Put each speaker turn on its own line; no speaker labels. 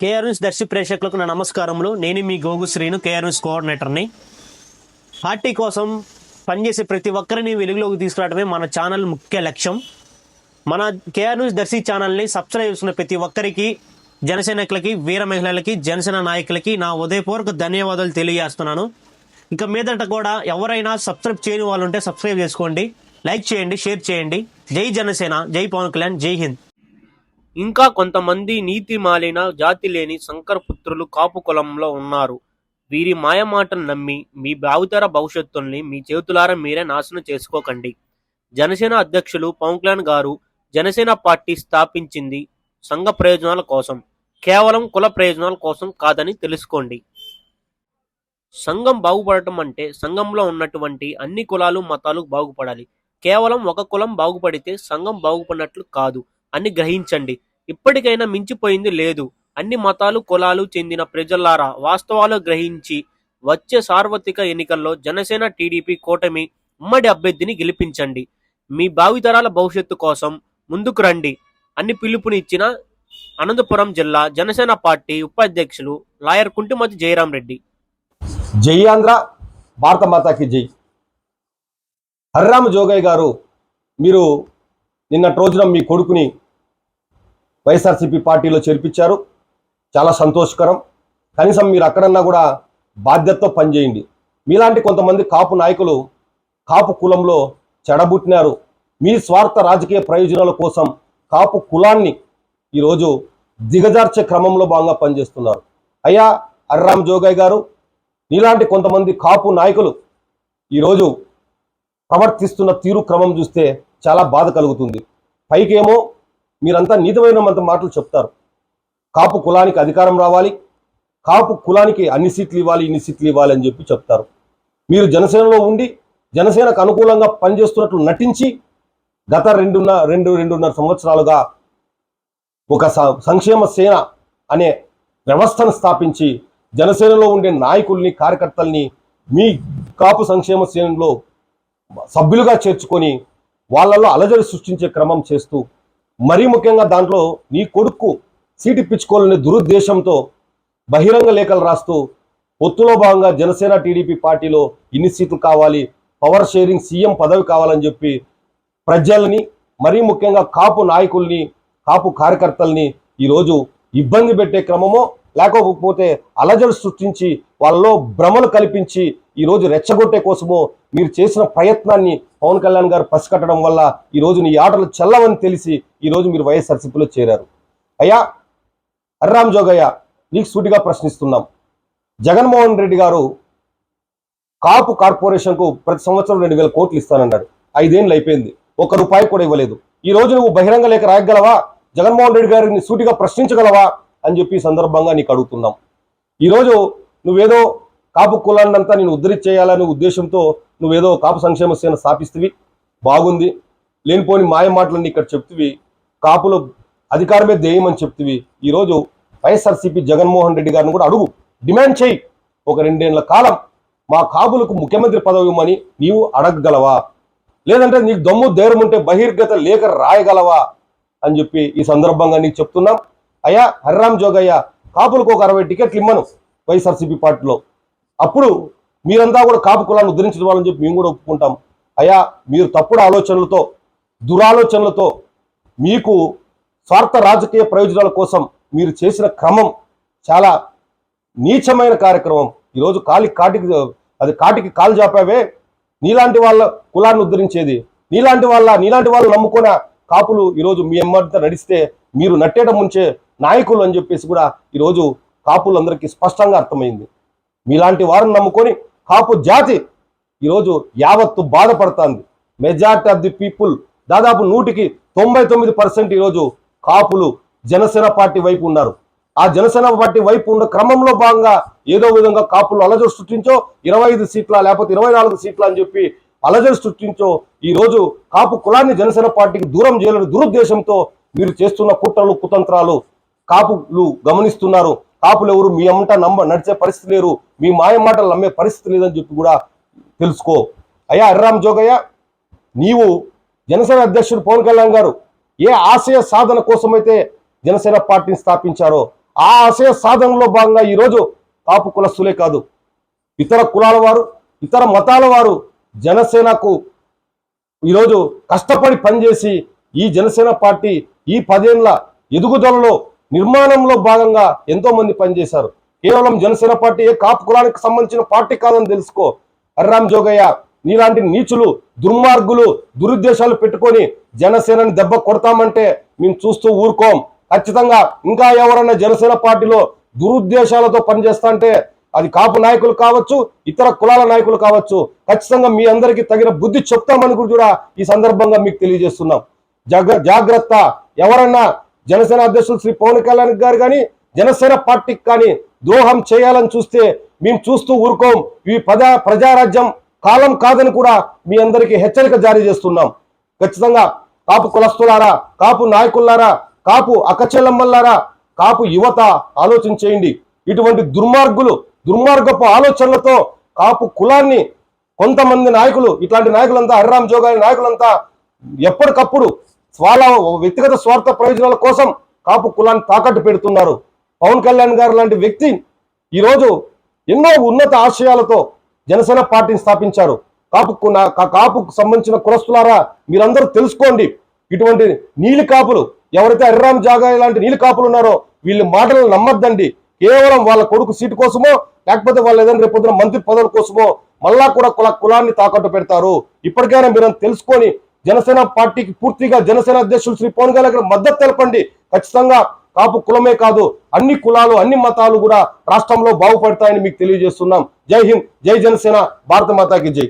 KR news Darsi ప్రేక్షకులకు నా నమస్కారములు. నేను మీ గోగు శ్రీను కేఆర్ న్యూస్ కోఆర్డినేటర్ని. పార్టీ కోసం పనిచేసే ప్రతి ఒక్కరిని వెలుగులోకి తీసుకురావడమే మన ఛానల్ ముఖ్య లక్ష్యం. మన కేఆర్ న్యూస్ దర్శి ఛానల్ని సబ్స్క్రైబ్ చేసిన ప్రతి ఒక్కరికి జనసేనకులకి వీర మహిళలకి జనసేన నాయకులకి నా ఉదయపూర్వక ధన్యవాదాలు తెలియజేస్తున్నాను. ఇక మీదట కూడా ఎవరైనా సబ్స్క్రైబ్ చేయని వాళ్ళు ఉంటే సబ్స్క్రైబ్ చేసుకోండి. లైక్ చేయండి షేర్ చేయండి. జై జనసేన జై పవన్ కళ్యాణ్ జై హింద్. ఇంకా కొంతమంది నీతి మాలిన జాతి లేని శంకరపుత్రులు కాపు కులంలో ఉన్నారు. వీరి మాయమాటను నమ్మి మీ భావితర భవిష్యత్తుల్ని మీ చేతులారా మీరే నాశనం చేసుకోకండి. జనసేన అధ్యక్షులు పవన్ కళ్యాణ్ గారు జనసేన పార్టీ స్థాపించింది సంఘ ప్రయోజనాల కోసం కేవలం కుల ప్రయోజనాల కోసం కాదని తెలుసుకోండి. సంఘం బాగుపడటం అంటే సంఘంలో ఉన్నటువంటి అన్ని కులాలు మతాలు బాగుపడాలి. కేవలం ఒక కులం బాగుపడితే సంఘం బాగుపడినట్లు కాదు అని గ్రహించండి. ఇప్పటికైనా మించిపోయింది లేదు. అన్ని మతాలు కులాలు చెందిన ప్రజలారా వాస్తవాలు గ్రహించి వచ్చే సార్వత్రిక ఎన్నికల్లో జనసేన టీడీపీ కూటమి ఉమ్మడి అభ్యర్థిని గెలిపించండి. మీ భావితరాల భవిష్యత్తు కోసం ముందుకు రండి అన్ని పిలుపునిచ్చిన అనంతపురం జిల్లా జనసేన పార్టీ ఉపాధ్యక్షులు లాయర్ కుంటిమతి జయరాం రెడ్డి
జై ఆంధ్ర భారత మాతాకి జై. హరిరామ జోగయ్య గారు మీరు నిన్నటి రోజున మీ కొడుకుని వైఎస్ఆర్సీపీ పార్టీలో చేర్పించారు. చాలా సంతోషకరం. కనీసం మీరు అక్కడన్నా కూడా బాధ్యతతో పనిచేయండి. మీలాంటి కొంతమంది కాపు నాయకులు కాపు కులంలో చెడబుట్టినారు. మీ స్వార్థ రాజకీయ ప్రయోజనాల కోసం కాపు కులాన్ని ఈరోజు దిగజార్చే క్రమంలో భాగంగా పనిచేస్తున్నారు. అయ్యా అర్రామ్ జోగయ్య గారు నీలాంటి కొంతమంది కాపు నాయకులు ఈరోజు ప్రవర్తిస్తున్న తీరు క్రమం చూస్తే చాలా బాధ కలుగుతుంది. పైకేమో మీరంతా నీతమైనంత మాటలు చెప్తారు. కాపు కులానికి అధికారం రావాలి. కాపు కులానికి అన్ని సీట్లు ఇవ్వాలి ఇన్ని సీట్లు ఇవ్వాలి అని చెప్పి చెప్తారు. మీరు జనసేనలో ఉండి జనసేనకు అనుకూలంగా పనిచేస్తున్నట్లు నటించి గత రెండున్న రెండు రెండున్నర సంవత్సరాలుగా ఒక సంక్షేమ సేన అనే వ్యవస్థను స్థాపించి జనసేనలో ఉండే నాయకుల్ని కార్యకర్తల్ని మీ కాపు సంక్షేమ సేనలో సభ్యులుగా చేర్చుకొని వాళ్ళలో అలజడి సృష్టించే క్రమం చేస్తూ మరీ ముఖ్యంగా దాంట్లో నీ కొడుకు సీటు ఇప్పించుకోవాలనే దురుద్దేశంతో బహిరంగ లేఖలు రాస్తూ పొత్తులో భాగంగా జనసేన టీడీపీ పార్టీలో ఇన్ని సీట్లు కావాలి పవర్ షేరింగ్ సీఎం పదవి కావాలని చెప్పి ప్రజల్ని మరీ ముఖ్యంగా కాపు నాయకుల్ని కాపు కార్యకర్తల్ని ఈరోజు ఇబ్బంది పెట్టే క్రమమో లేకపోతే అలజడి సృష్టించి వాళ్ళలో భ్రమలు కల్పించి ఈరోజు రెచ్చగొట్టే కోసమో మీరు చేసిన ప్రయత్నాన్ని పవన్ కళ్యాణ్ గారు పసికట్టడం వల్ల ఈరోజు నీ ఆటలు చల్లవని తెలిసి ఈరోజు మీరు వైఎస్ఆర్సీపీలో చేరారు. అయ్యా హర్రామ్ జోగయ్య నీకు సూటిగా ప్రశ్నిస్తున్నాం. జగన్మోహన్ రెడ్డి గారు కాపు కార్పొరేషన్కు ప్రతి సంవత్సరం రెండు వేల కోట్లు ఇస్తానన్నాడు. ఐదేళ్ళు అయిపోయింది. ఒక రూపాయి కూడా ఇవ్వలేదు. ఈ రోజు నువ్వు బహిరంగ లేఖ రాయగలవా? జగన్మోహన్ రెడ్డి గారిని సూటిగా ప్రశ్నించగలవా? అని చెప్పి సందర్భంగా నీకు అడుగుతున్నాం. ఈరోజు నువ్వేదో కాపు కులాన్నంతా నేను ఉద్ధరి చేయాలనే ఉద్దేశంతో నువ్వేదో కాపు సంక్షేమ సేన స్థాపిస్తువి బాగుంది లేనిపోని మాయ మాటలన్నీ ఇక్కడ చెప్తివి కాపులు అధికారమే ధ్యేయమని చెప్తివి. ఈరోజు వైఎస్ఆర్సీపీ జగన్మోహన్ రెడ్డి గారిని కూడా అడుగు డిమాండ్ చేయి. ఒక రెండేళ్ళ కాలం మా కాపులకు ముఖ్యమంత్రి పదవి ఇవ్వమని నీవు అడగగలవా? లేదంటే నీకు దమ్ము ధైర్యం ఉంటే బహిర్గత లేఖ రాయగలవా? అని చెప్పి ఈ సందర్భంగా నీకు చెప్తున్నాం. అయ్యా హరిరామ్ జోగయ్య కాపులకు ఒక అరవై టికెట్లు ఇమ్మను వైఎస్ఆర్సీపీ పార్టీలో. అప్పుడు మీరంతా కూడా కాపు కులాన్ని ఉద్ధరించవాలని చెప్పి మేము కూడా ఒప్పుకుంటాం. అయ్యా మీరు తప్పుడు ఆలోచనలతో దురాలోచనలతో మీకు స్వార్థ రాజకీయ ప్రయోజనాల కోసం మీరు చేసిన క్రమం చాలా నీచమైన కార్యక్రమం. ఈరోజు కాలి కాటికి అది కాటికి కాలు చాపావే నీలాంటి వాళ్ళ కులాన్ని ఉద్ధరించేది. నీలాంటి వాళ్ళ నీలాంటి వాళ్ళు నమ్ముకున్న కాపులు ఈరోజు మీ ఎమ్మడితో నడిస్తే మీరు నట్టేట ముంచే నాయకులు అని చెప్పేసి కూడా ఈరోజు కాపులందరికీ స్పష్టంగా అర్థమైంది. మీలాంటి వారిని నమ్ముకొని కాపు జాతి ఈరోజు యావత్తు బాధపడుతుంది. మెజార్టీ ఆఫ్ ది పీపుల్ దాదాపు నూటికి తొంభై తొమ్మిది పర్సెంట్ ఈరోజు కాపులు జనసేన పార్టీ వైపు ఉన్నారు. ఆ జనసేన పార్టీ వైపు ఉన్న క్రమంలో భాగంగా ఏదో విధంగా కాపులు అలజడి సృష్టించో ఇరవై ఐదు సీట్ల లేకపోతే ఇరవై నాలుగు సీట్ల అని చెప్పి అలజడి సృష్టించో ఈ రోజు కాపు కులాన్ని జనసేన పార్టీకి దూరం చేయాలని దురుద్దేశంతో మీరు చేస్తున్న కుట్రలు కుతంత్రాలు కాపులు గమనిస్తున్నారు. కాపులు ఎవరు మీ అమ్మట నమ్మ నడిచే పరిస్థితి లేరు మీ మాయ మాటలు నమ్మే పరిస్థితి లేదని చెప్పి కూడా తెలుసుకో. అయ్యా అర్రామ్ జోగయ్య నీవు జనసేన అధ్యక్షుడు పవన్ కళ్యాణ్ గారు ఏ ఆశయ సాధన కోసమైతే జనసేన పార్టీని స్థాపించారో ఆ ఆశయ సాధనలో భాగంగా ఈరోజు కాపు కులస్తులే కాదు. ఇతర కులాల వారు ఇతర మతాల వారు జనసేనకు ఈరోజు కష్టపడి పనిచేసి ఈ జనసేన పార్టీ ఈ పదేళ్ళ ఎదుగుదలలో నిర్మాణంలో భాగంగా ఎంతో మంది పనిచేశారు. కేవలం జనసేన పార్టీ ఏ కాపు కులానికి సంబంధించిన పార్టీ కాదని తెలుసుకో. అర్రామ్ జోగయ్య నీలాంటి నీచులు దుర్మార్గులు దురుద్దేశాలు పెట్టుకొని జనసేనని దెబ్బ కొడతామంటే మేము చూస్తూ ఊరుకోం. ఖచ్చితంగా ఇంకా ఎవరన్నా జనసేన పార్టీలో దురుద్దేశాలతో పనిచేస్తా అంటే అది కాపు నాయకులు కావచ్చు ఇతర కులాల నాయకులు కావచ్చు. ఖచ్చితంగా మీ అందరికీ తగిన బుద్ధి చెప్తామని కూడా ఈ సందర్భంగా మీకు తెలియజేస్తున్నాం. జాగ్ర జాగ్రత్త. ఎవరన్నా జనసేన అధ్యక్షులు శ్రీ పవన్ కళ్యాణ్ గారు కానీ జనసేన పార్టీకి కానీ ద్రోహం చేయాలని చూస్తే మేము చూస్తూ ఊరుకోం. ఈ ప్రజా ప్రజారాజ్యం కాలం కాదని కూడా మీ అందరికీ హెచ్చరిక జారీ చేస్తున్నాం. ఖచ్చితంగా కాపు కులస్తులారా కాపు నాయకులారా కాపు అక్కచెల్లమ్మల్లారా కాపు యువత ఆలోచన చేయండి. ఇటువంటి దుర్మార్గులు దుర్మార్గపు ఆలోచనలతో కాపు కులాన్ని కొంతమంది నాయకులు ఇట్లాంటి నాయకులంతా హరిరామ్ జోగాని నాయకులంతా ఎప్పటికప్పుడు వాళ్ళ వ్యక్తిగత స్వార్థ ప్రయోజనాల కోసం కాపు కులాన్ని తాకట్టు పెడుతున్నారు. పవన్ కళ్యాణ్ గారు లాంటి వ్యక్తి ఈరోజు ఎన్నో ఉన్నత ఆశయాలతో జనసేన పార్టీని స్థాపించారు. కాపు కా- కాపుకు సంబంధించిన కులస్తులారా మీరందరూ తెలుసుకోండి. ఇటువంటి నీలి కాపులు ఎవరైతే హరిరామ్ జాగా ఇలాంటి నీలి కాపులు ఉన్నారో వీళ్ళ మాటలను నమ్మద్దండి. కేవలం వాళ్ళ కొడుకు సీటు కోసమో లేకపోతే వాళ్ళు ఏదైనా రేపు పొద్దున మంత్రి పదవుల కోసమో మళ్ళా కూడా కుల కులాన్ని తాకట్టు పెడతారు. ఇప్పటికైనా మీరు తెలుసుకొని జనసేన పార్టీకి పూర్తిగా జనసేన అధ్యక్షులు శ్రీ పవన్ కళ్యాణ్ గారికి మద్దతు తెలపండి. ఖచ్చితంగా కాపు కులమే కాదు అన్ని కులాలు అన్ని మతాలు కూడా రాష్ట్రంలో బాగుపడతాయని మీకు తెలియజేస్తున్నాం. జై హింద్ జై జనసేన భారత మాతాకి జై.